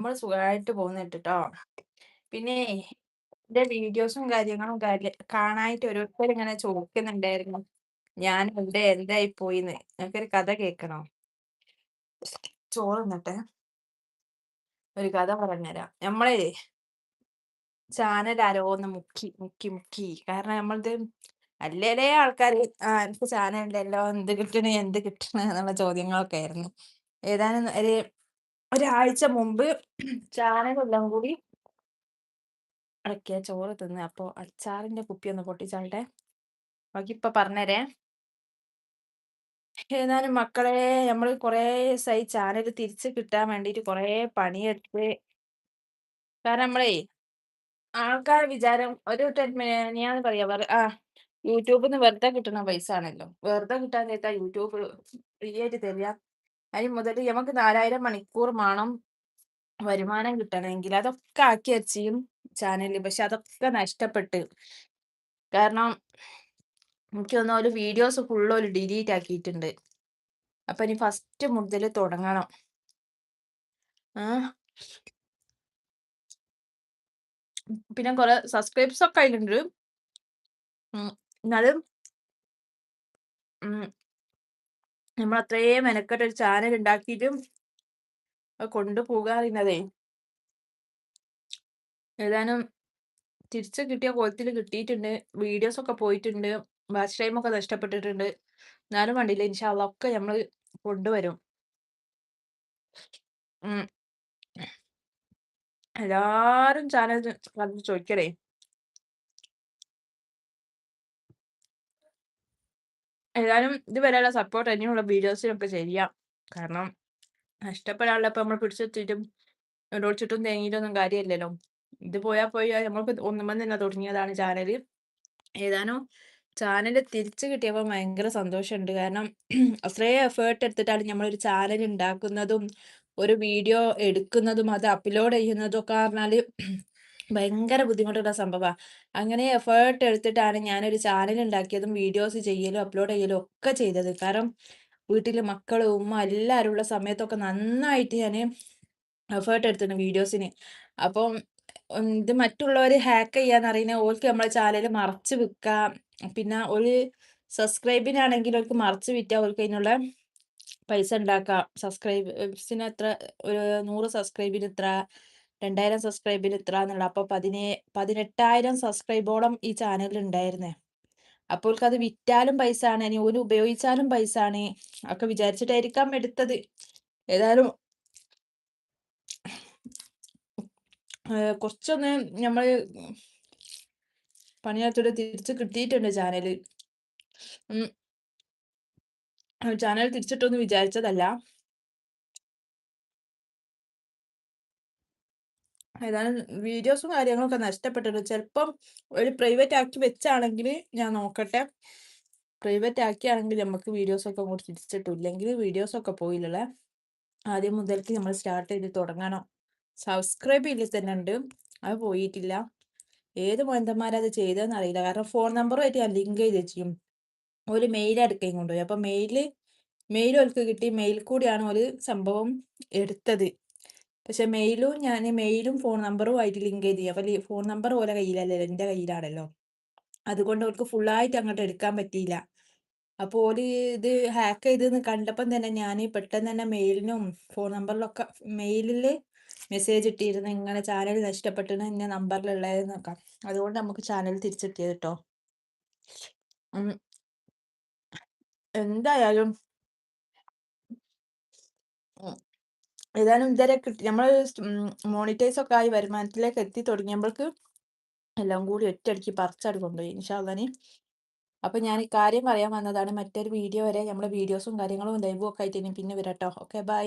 നമ്മൾ സുഖമായിട്ട് പോകുന്നുണ്ട് ട്ടോ പിന്നെ എന്റെ വീഡിയോസും കാര്യങ്ങളും കാണാനായിട്ട് കാണായിട്ട് ഓരോരുത്തർ ഇങ്ങനെ ചോദിക്കുന്നുണ്ടായിരുന്നു. എവിടെ എന്തായി പോയിന്ന്? നിങ്ങൾക്കൊരു കഥ കേക്കണോ? ചോറ് ഒരു കഥ പറഞ്ഞുതരാം നമ്മളെ ചാനൽ ആരോ ഒന്ന് മുക്കി മുക്കി മുക്കി. കാരണം നമ്മളത് അല്ലേലേ ആൾക്കാർ ആ എനിക്ക് ചാനലുണ്ടല്ലോ. എന്ത് കിട്ടണേ എന്ത് കിട്ടണേ എന്നുള്ള ചോദ്യങ്ങളൊക്കെ ആയിരുന്നു. ഏതാനും ഒരു ഒരാഴ്ച മുമ്പ് ചാനലെല്ലാം കൂടി അടക്കിയ ചോറ് തിന്ന്. അപ്പൊ അച്ചാറിന്റെ കുപ്പി ഒന്ന് പൊട്ടിച്ചാളട്ടെ ബാക്കി ഇപ്പൊ പറഞ്ഞരേ. ഏതാനും മക്കളെ നമ്മൾ കൊറേ ദിവസമായി ചാനൽ തിരിച്ച് കിട്ടാൻ വേണ്ടിട്ട് കൊറേ പണിയെടുത്ത്. കാരണം നമ്മളേ ആൾക്കാർ വിചാരം ഒരു ഞാൻ പറയാ വെറു ആ യൂട്യൂബിൽ നിന്ന് വെറുതെ കിട്ടുന്ന പൈസ ആണല്ലോ. വെറുതെ കിട്ടാൻ നേരത്താ യൂട്യൂബ് ഫ്രീ ആയിട്ട് തരിക. അതിന് മുതൽ നമുക്ക് നാലായിരം മണിക്കൂർ മണം വരുമാനം കിട്ടണമെങ്കിൽ അതൊക്കെ ആക്കി വെച്ചിയും ചാനലിൽ. പക്ഷെ അതൊക്കെ നഷ്ടപ്പെട്ട്. കാരണം എനിക്ക് തോന്നുന്നു ഒരു വീഡിയോസ് ഫുള്ള് ഒരു ഡിലീറ്റ് ആക്കിയിട്ടുണ്ട്. അപ്പൊ ഇനി ഫസ്റ്റ് മുതൽ തുടങ്ങണം. പിന്നെ കുറെ സബ്സ്ക്രൈബ്സ് ഒക്കെ ആയിട്ടുണ്ട് എന്നാലും നമ്മൾ അത്രയും മെനക്കെട്ട് ഒരു ചാനൽ ഉണ്ടാക്കിയിട്ടും കൊണ്ടുപോകാറുന്നതേ ഏതാനും തിരിച്ച് കിട്ടിയ കോലത്തിൽ കിട്ടിയിട്ടുണ്ട്. വീഡിയോസ് ഒക്കെ പോയിട്ടുണ്ട്. വാച്ച് ടൈം ഒക്കെ നഷ്ടപ്പെട്ടിട്ടുണ്ട്. എന്നാലും വേണ്ടില്ല ഇൻഷാല്ല ഒക്കെ നമ്മൾ കൊണ്ടുവരും. എല്ലാരും ചാനൽ ചോദിക്കണേ. ഏതായാലും ഇതുവരെയുള്ള സപ്പോർട്ട് ഇനിയുള്ള വീഡിയോസിനൊക്കെ ചെയ്യാം കാരണം നഷ്ടപ്പെടാനുള്ള ഇപ്പൊ നമ്മൾ പിടിച്ചെത്തിയിട്ടും ഒരോടിച്ചിട്ടും തേങ്ങിയിട്ടൊന്നും കാര്യമില്ലല്ലോ. ഇത് പോയാൽ പോയി നമ്മൾക്ക് ഒന്നുമ്പം തന്നെ തുടങ്ങിയതാണ് ചാനൽ ഏതാനും ചാനൽ തിരിച്ചു കിട്ടിയപ്പോൾ ഭയങ്കര സന്തോഷമുണ്ട്. കാരണം അത്രയും എഫേർട്ട് എടുത്തിട്ടാണ് നമ്മളൊരു ചാനൽ ഉണ്ടാക്കുന്നതും ഒരു വീഡിയോ എടുക്കുന്നതും അത് അപ്ലോഡ് ചെയ്യുന്നതും ഒക്കെ പറഞ്ഞാൽ ഭയങ്കര ബുദ്ധിമുട്ടുള്ള സംഭവമാണ് അങ്ങനെ എഫേർട്ട് എടുത്തിട്ടാണ് ഞാനൊരു ചാനൽ ഉണ്ടാക്കിയതും വീഡിയോസ് ചെയ്യലും അപ്ലോഡ് ചെയ്യലും ഒക്കെ ചെയ്തത്. കാരണം വീട്ടിൽ മക്കളും ഉമ്മ എല്ലാവരും ഉള്ള സമയത്തൊക്കെ നന്നായിട്ട് ഞാൻ എഫേർട്ട് എടുത്തിട്ടുണ്ട് വീഡിയോസിന് അപ്പം ഇത് മറ്റുള്ളവർ ഹാക്ക് ചെയ്യാന്ന് അറിയുന്ന ഓൾക്ക് നമ്മളെ ചാനൽ മറച്ച് വിൽക്കാം പിന്നെ ഒരു സബ്സ്ക്രൈബിനാണെങ്കിൽ അവർക്ക് മറച്ച് വിറ്റാൽ അവർക്ക് അതിനുള്ള പൈസ ഉണ്ടാക്കാം സബ്സ്ക്രൈബേഴ്സിന് എത്ര? ഒരു നൂറ് സബ്സ്ക്രൈബിന് ഇത്ര രണ്ടായിരം സബ്സ്ക്രൈബിൽ ഇത്ര എന്നുള്ള അപ്പോൾ പതിനേ പതിനെട്ടായിരം സബ്സ്ക്രൈബോളം ഈ ചാനലിൽ ഉണ്ടായിരുന്നേ അപ്പോൾ അത് വിറ്റാലും പൈസ ആണ് ഇനി ഒരു ഉപയോഗിച്ചാലും പൈസ ആണ് ഒക്കെ വിചാരിച്ചിട്ടായിരിക്കാം എടുത്തത്. ഏതായാലും കുറച്ചൊന്ന് നമ്മൾ പണിയാത്തോടെ തിരിച്ച് കിട്ടിയിട്ടുണ്ട് ചാനൽ ചാനൽ തിരിച്ചിട്ടൊന്നും വിചാരിച്ചതല്ല. ഏതായാലും വീഡിയോസും കാര്യങ്ങളൊക്കെ നഷ്ടപ്പെട്ടിട്ടുണ്ട് ചിലപ്പം ഒരു പ്രൈവറ്റ് ആക്കി വെച്ചാണെങ്കിൽ ഞാൻ നോക്കട്ടെ. പ്രൈവറ്റ് ആക്കിയാണെങ്കിൽ നമുക്ക് വീഡിയോസൊക്കെ അങ്ങോട്ട് തിരിച്ചിട്ടു ഇല്ലെങ്കിൽ വീഡിയോസ് ഒക്കെ പോയില്ലല്ലേ. ആദ്യം മുതൽക്ക് നമ്മൾ സ്റ്റാർട്ട് ചെയ്ത് തുടങ്ങണം. സബ്സ്ക്രൈബ് ചെയ്തിൽ തന്നെ ഉണ്ട് അത് പോയിട്ടില്ല. ഏത് മൊന്തന്മാരത് ചെയ്തതെന്ന് അറിയില്ല. കാരണം ഫോൺ നമ്പറുമായിട്ട് ഞാൻ ലിങ്ക് ചെയ്ത് വെച്ചിരിക്കും. ഒരു മെയിൽ അടുക്കുകയും കൊണ്ടുപോയി. അപ്പം മെയിൽ മെയിൽ ഓൽക്ക് കിട്ടി. മെയിൽ കൂടിയാണ് ഒരു സംഭവം എടുത്തത്. പക്ഷെ മെയിലും ഞാൻ മെയിലും ഫോൺ നമ്പറും ആയിട്ട് ലിങ്ക് ചെയ്ത് അപ്പൊ ഫോൺ നമ്പർ പോലെ കയ്യിലല്ലല്ലോ എന്റെ കയ്യിലാണല്ലോ. അതുകൊണ്ട് അവർക്ക് ഫുള്ളായിട്ട് അങ്ങോട്ട് എടുക്കാൻ പറ്റിയില്ല. അപ്പോൾ ഓൽ ഇത് ഹാക്ക് ചെയ്തെന്ന് കണ്ടപ്പം തന്നെ ഞാൻ പെട്ടെന്ന് തന്നെ മെയിലിനും ഫോൺ നമ്പറിലൊക്കെ മെയിലിൽ മെസ്സേജ് ഇട്ടിരുന്നു. ഇങ്ങനെ ചാനൽ നഷ്ടപ്പെട്ടെന്ന് ഇന്ന നമ്പറിലുള്ളതെന്നൊക്കെ അതുകൊണ്ട് നമുക്ക് ചാനൽ തിരിച്ചെത്തിയത് കേട്ടോ. എന്തായാലും ഏതായാലും ഇതുവരെ കിട്ടി നമ്മൾ മോണിറ്റൈസ് ഒക്കെ ആയി വരുമാനത്തിലേക്ക് എത്തി തുടങ്ങിയപ്പോൾക്ക് എല്ലാം കൂടി ഒറ്റയടിക്ക് പറിച്ചടി കൊണ്ടുപോയി ഇൻഷാല്ലാനി അപ്പൊ ഞാൻ ഈ കാര്യം പറയാൻ വന്നതാണ് മറ്റൊരു വീഡിയോ വരെ നമ്മുടെ വീഡിയോസും കാര്യങ്ങളും ലൈവും ഒക്കെ ആയിട്ട് ഇനി പിന്നെ വരാട്ടോ. Okay bye